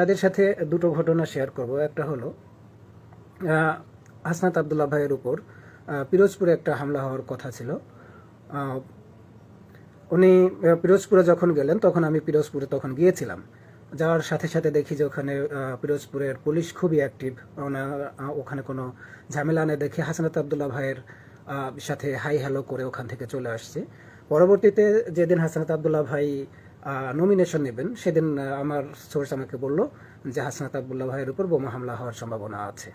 আপনাদের সাথে দুটো ঘটনা শেয়ার করব। একটা হলো হাসনাত আবদুল্লাহ ভাইয়ের উপর পিরোজপুরে একটা হামলা হওয়ার কথা ছিল। উনি পিরোজপুরে যখন গেলেন, তখন আমি পিরোজপুরে তখন গিয়েছিলাম। যাওয়ার সাথে সাথে দেখি যে ওখানে পিরোজপুরের পুলিশ খুবই অ্যাক্টিভ ওখানে কোনো ঝামেলা নেই দেখে হাসনাত আবদুল্লাহ ভাইয়ের সাথে হাই হ্যালো করে ওখান থেকে চলে আসছে। পরবর্তীতে যেদিন হাসনাত আবদুল্লাহ ভাই নমিনেশন নেবেন। সেদিন আমার সোর্স আমাকে বলল যে হাসনাত আবদুল্লাহ ভাইয়ের উপর বোমা হামলা হওয়ার সম্ভাবনা আছে।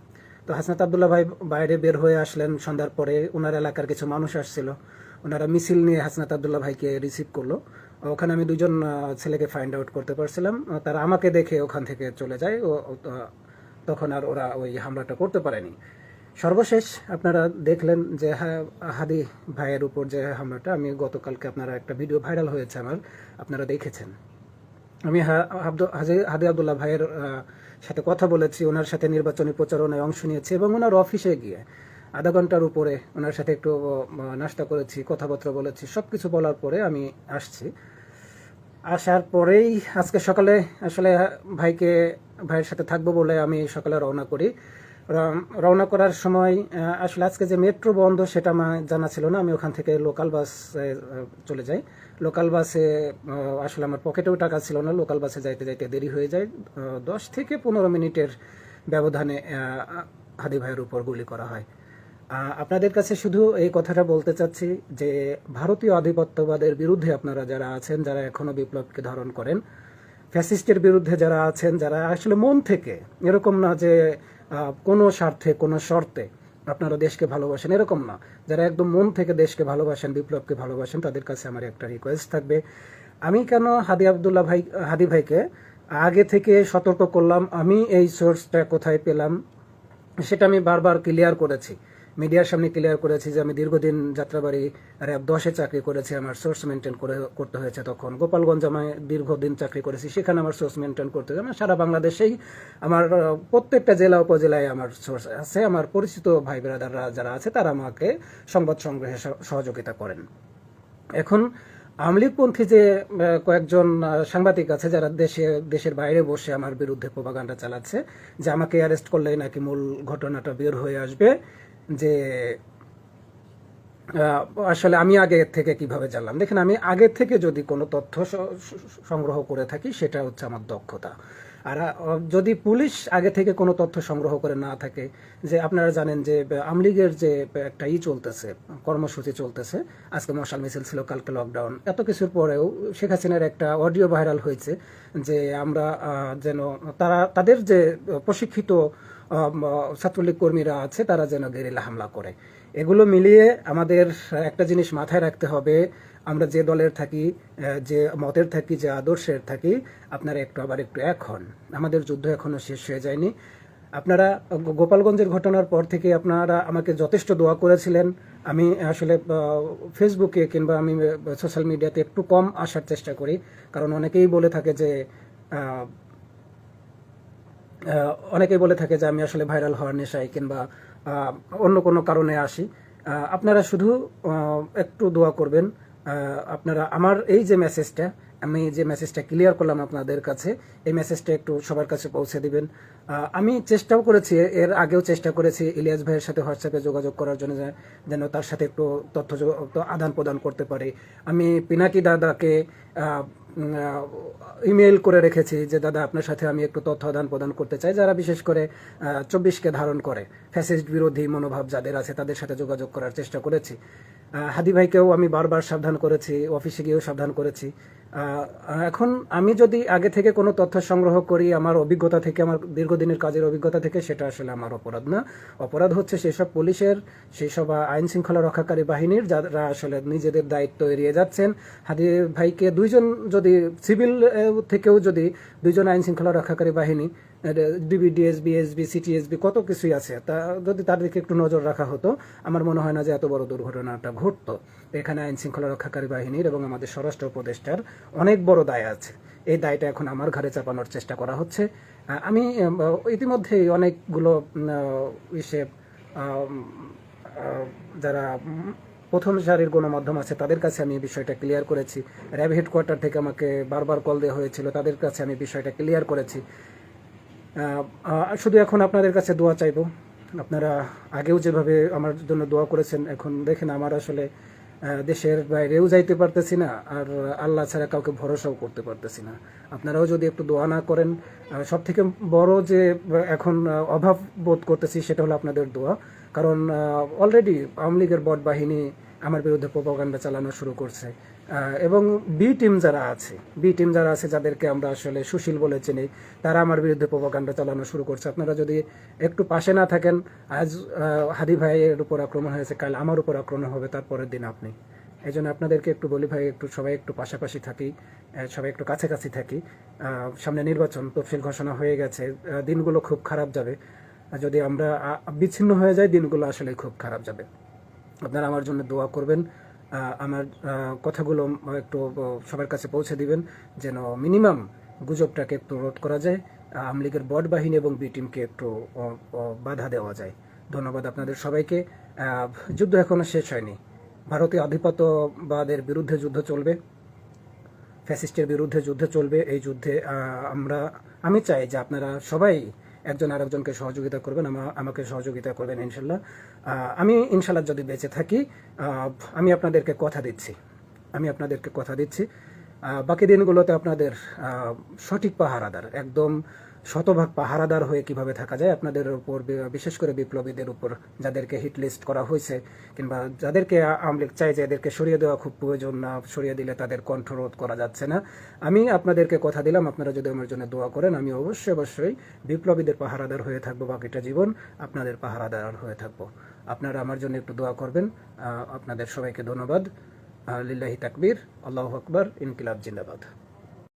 তো হাসনাত আবদুল্লাহ ভাই বাইরে বের হয়ে আসলেন। সন্ধ্যার পরে ওনার এলাকার কিছু মানুষ আসছিল। ওনারা মিছিল নিয়ে হাসনাত আবদুল্লাহ ভাইকে রিসিভ করল। ওখানে আমি দুজন ছেলেকে ফাইন্ড আউট করতে পারছিলাম। তারা আমাকে দেখে ওখান থেকে চলে যায়। ও তখন আর ওরা ওই হামলাটা করতে পারেনি। সর্বশেষ আপনারা দেখলেন যে হাদি ভাইয়ের উপর যে হামলাটা, আমি গতকালকে আপনারা একটা ভিডিও ভাইরাল হয়েছে আমার, আপনারা দেখেছেন। আমি হাদি আবদুল্লাহ ভাইয়ের সাথে কথা বলেছি, ওনার সাথে নির্বাচনী প্রচারণায় অংশ নিয়েছি এবং ওনার অফিসে গিয়ে আধা ঘণ্টার উপরে ওনার সাথে একটু নাস্তা করেছি, কথাবার্তা বলেছি সব কিছু বলার পরে আমি আসছি। আসার পরেই আজকে সকালে আসলে ভাইকে, ভাইয়ের সাথে থাকব বলে আমি সকালে রওনা করি। রওনা করার সময় আসলে আজকে যে মেট্রো বন্ধ সেটা আমার জানা ছিল না। আমি ওখান থেকে লোকাল বাসে চলে যাই। লোকাল বাসে আসলে আমার পকেটেও টাকা ছিল না। লোকাল বাসে যাইতে যাইতে দেরি হয়ে যায়। দশ থেকে পনেরো মিনিটের ব্যবধানে হাদি ভাইয়ের উপর গুলি করা হয়। আপনাদের কাছে শুধু এই কথাটা বলতে চাচ্ছি যে, ভারতীয় আধিপত্যবাদের বিরুদ্ধে আপনারা যারা আছেন, যারা এখনও বিপ্লবকে ধারণ করেন ফ্যাসিস্টের বিরুদ্ধে যারা আছেন, যারা আসলে মন থেকে, এরকম না যে কোনো স্বার্থে, কোনো শর্তে আপনারা দেশকে ভালোবাসেন, এরকম না। যারা একদম মন থেকে দেশকে ভালোবাসেন, বিপ্লবকে ভালোবাসেন, তাদের কাছে আমার একটা রিকোয়েস্ট থাকবে। আমি কেন হাদি আবদুল্লাহ ভাই, হাদি ভাইকে আগে থেকে সতর্ক করলাম? আমি এই সোর্সটা কোথায় পেলাম? সেটা আমি বারবার ক্লিয়ার করেছি। মিডিয়ার সামনে ক্লিয়ার করেছি যে আমি দীর্ঘদিন যাত্রাবাড়ি র্যাব দশে চাকরি করেছি, আমার সোর্স মেনটেন করে, করতে হয়েছে তখন। গোপালগঞ্জ আমি দীর্ঘদিন চাকরি করেছি, সেখানে আমার সোর্স মেনটেন করতে হয়েছে। আমার সারা বাংলাদেশেই আমার, প্রত্যেকটা জেলা উপজেলায় আমার সোর্স আছে। আমার পরিচিত ভাই ব্রাদাররা যারা আছে, তারা আমাকে সংবাদ সংগ্রহে সহযোগিতা করেন। এখন আমলিগপন্থী যে কয়েকজন সাংবাদিক আছে, যারা দেশে, দেশের বাইরে বসে আমার বিরুদ্ধে প্রপাগান্ডা চালাচ্ছে, যে আমাকে অ্যারেস্ট করলেই নাকি মূল ঘটনাটা বের হয়ে আসবে যে আসলে আমি আগে থেকে কীভাবে জানলাম? দেখেন, আমি আগে থেকে যদি কোনো তথ্য সংগ্রহ করে থাকি, সেটা হচ্ছে আমার দক্ষতা। আর যদি পুলিশ আগে থেকে কোনো তথ্য সংগ্রহ করে না থাকে, যে আপনারা জানেন যে আমলিগের যে একটা ই চলতেছে, কর্মসূচি চলতেছে, আজকে মশাল মিছিল ছিল, কালকে লকডাউন এত কিছুর পরেও শেখ হাসিনার একটা অডিও ভাইরাল হয়েছে যে আমরা যেন তারা, তাদের যে প্রশিক্ষিত ছাত্রলীগ কর্মীরা আছে, তারা যেন গেরিলা হামলা করে। এগুলো মিলিয়ে আমাদের একটা জিনিস মাথায় রাখতে হবে, আমরা যে দলের থাকি যে মতের থাকি, যে আদর্শের থাকি, আপনারা একটু আবার একটু এক হন। আমাদের যুদ্ধ এখনও শেষ হয়ে যায়নি। আপনারা গোপালগঞ্জের ঘটনার পর থেকে আপনারা আমাকে যথেষ্ট দোয়া করেছিলেন। আমি আসলে ফেসবুকে কিংবা আমি সোশ্যাল মিডিয়াতে একটু কম আসার চেষ্টা করি। কারণ অনেকেই বলে থাকে যে অনেকেই বলে থাকে যে আমি আসলে ভাইরাল হওয়ার নেশায় কিংবা অন্য কোনো কারণে আসি। আপনারা শুধু একটু দোয়া করবেন। আপনারা আমার এই যে মেসেজটা আমি যে মেসেজটা ক্লিয়ার করলাম আপনাদের কাছে, এই মেসেজটা একটু সবার কাছে পৌঁছে দিবেন। আমি চেষ্টাও করেছি, এর আগেও চেষ্টা করেছি ইলিয়াস ভাইয়ের সাথে হোয়াটসঅ্যাপে যোগাযোগ করার জন্য যেন তার সাথে একটু তথ্য আদান প্রদান করতে পারি। আমি পিনাকি দাদাকে ইমেল করে রেখেছি যে, দাদা, আপনার সাথে আমি একটু তথ্য আদান প্রদান করতে চাই। যারা বিশেষ করে চব্বিশকে ধারণ করে, ফ্যাসিস্ট বিরোধী মনোভাব যাদের আছে, তাদের সাথে যোগাযোগ করার চেষ্টা করেছি। হাদি ভাইকেও আমি বারবার সাবধান করেছি, অফিসে গিয়েও সাবধান করেছি। এখন আমি যদি আগে থেকে কোনো তথ্য সংগ্রহ করি, আমার অভিজ্ঞতা থেকে, আমার দীর্ঘদিনের কাজের অভিজ্ঞতা থেকে, সেটা আসলে আমার অপরাধ না। অপরাধ হচ্ছে সেসব পুলিশের, সেসব আইন শৃঙ্খলা রক্ষাকারী বাহিনীর, যারা আসলে নিজেদের দায়িত্ব এড়িয়ে যাচ্ছেন। হাদি ভাইকে দুইজন যদি, সিভিল থেকেও যদি দুইজন আইন শৃঙ্খলা রক্ষাকারী বাহিনী ডিবি ডিএসবি এসবি সিটিএসবি কত কিছুই আছে। তা যদি তাদেরকে একটু নজর রাখা হতো আমার মনে হয় না যে এত বড় দুর্ঘটনাটা ঘটতো। এখানে আইন শৃঙ্খলা রক্ষাকারী বাহিনীর এবং আমাদের স্বরাষ্ট্র উপদেষ্টার অনেক বড় দায় আছে। এই দায়টা এখন আমার ঘাড়ে চাপানোর চেষ্টা করা হচ্ছে। আমি আহ, ইতিমধ্যেই অনেকগুলো ইসে যারা প্রথম সারির গণমাধ্যম আছে তাদের কাছে আমি বিষয়টা ক্লিয়ার করেছি। র্যাব হেডকোয়ার্টার থেকে আমাকে বারবার কল দেওয়া হয়েছিল তাদের কাছে আমি বিষয়টা ক্লিয়ার করেছি। শুধু এখন আপনাদের কাছে দোয়া চাইব। আপনারা আগেও যেভাবে আমার জন্য দোয়া করেছেন, এখন দেখেন আমার আসলে দেশের বাইরেও যাইতে পারতেছি না, আর আল্লাহ ছাড়া কাউকে ভরসাও করতে পারতেছি না। আপনারাও যদি একটু দোয়া না করেন সব থেকে বড় যে এখন অভাব বোধ করতেছি সেটা হলো আপনাদের দোয়া। কারণ অলরেডি আওয়ামী লীগের বট বাহিনী আমার বিরুদ্ধে প্রোপাগান্ডা চালানো শুরু করছে। এবং বি টিম যারা আছে বি টিম যারা আছে যাদেরকে আমরা আসলে সুশীল বলে চিনি, তারা আমার বিরুদ্ধে প্রোপাগান্ডা চালানো শুরু করছে। আপনারা যদি একটু পাশে না থাকেন, আজ হাদি ভাইয়ের উপর আক্রমণ হয়েছে, কাল আমার উপর আক্রমণ হবে, তারপরের দিন আপনি। এই জন্য আপনাদেরকে একটু বলি ভাই, একটু সবাই একটু পাশাপাশি থাকি সবাই একটু কাছাকাছি থাকি। সামনে নির্বাচন তফসিল ঘোষণা হয়ে গেছে দিনগুলো খুব খারাপ যাবে। যদি আমরা বিচ্ছিন্ন হয়ে যাই, দিনগুলো আসলে খুব খারাপ যাবে। আপনারা আমার জন্য দোয়া করবেন। আমার কথাগুলো একটু সবার কাছে পৌঁছে দিবেন যেন মিনিমাম গুজবটাকে একটু রোধ করা যায় আওয়ামী লীগের বট বাহিনী এবং বি টিমকে একটু বাধা দেওয়া যায়। ধন্যবাদ আপনাদের সবাইকে। যুদ্ধ এখনও শেষ হয়নি। ভারতীয় আধিপত্যবাদের বিরুদ্ধে যুদ্ধ চলবে। ফ্যাসিস্টের বিরুদ্ধে যুদ্ধ চলবে। এই যুদ্ধে আমরা, আমি চাই যে আপনারা সবাই একজন আরেকজনকে সহযোগিতা করবেন, আমা- আমাকে সহযোগিতা করবেন, ইনশাল্লাহ। আমি ইনশাল্লাহ যদি বেঁচে থাকি আমি আপনাদেরকে কথা দিচ্ছি। আমি আপনাদেরকে কথা দিচ্ছি। বাকি দিনগুলোতে আপনাদের সঠিক পাহারাদার, একদম শতভাগ পাহারাদার হয়ে কীভাবে থাকা যায় আপনাদের উপর বিশেষ করে বিপ্লবীদের উপর, যাদেরকে হিট লিস্ট করা হয়েছে, কিংবা যাদেরকে আওয়ামী লীগ চাই যে এদেরকে সরিয়ে দেওয়া খুব প্রয়োজন, না সরিয়ে দিলে তাদের কণ্ঠরোধ করা যাচ্ছে না। আমি আপনাদেরকে কথা দিলাম, আপনারা যদি আমার জন্য দোয়া করেন, আমি অবশ্যই অবশ্যই বিপ্লবীদের পাহারাদার হয়ে থাকব, বাকিটা জীবন আপনাদের পাহারাদার হয়ে থাকব। আপনারা আমার জন্য একটু দোয়া করবেন আপনাদের সবাইকে ধন্যবাদ। লিল্লাহি তাকবীর, আল্লাহ আকবর, ইনকিলাব জিন্দাবাদ।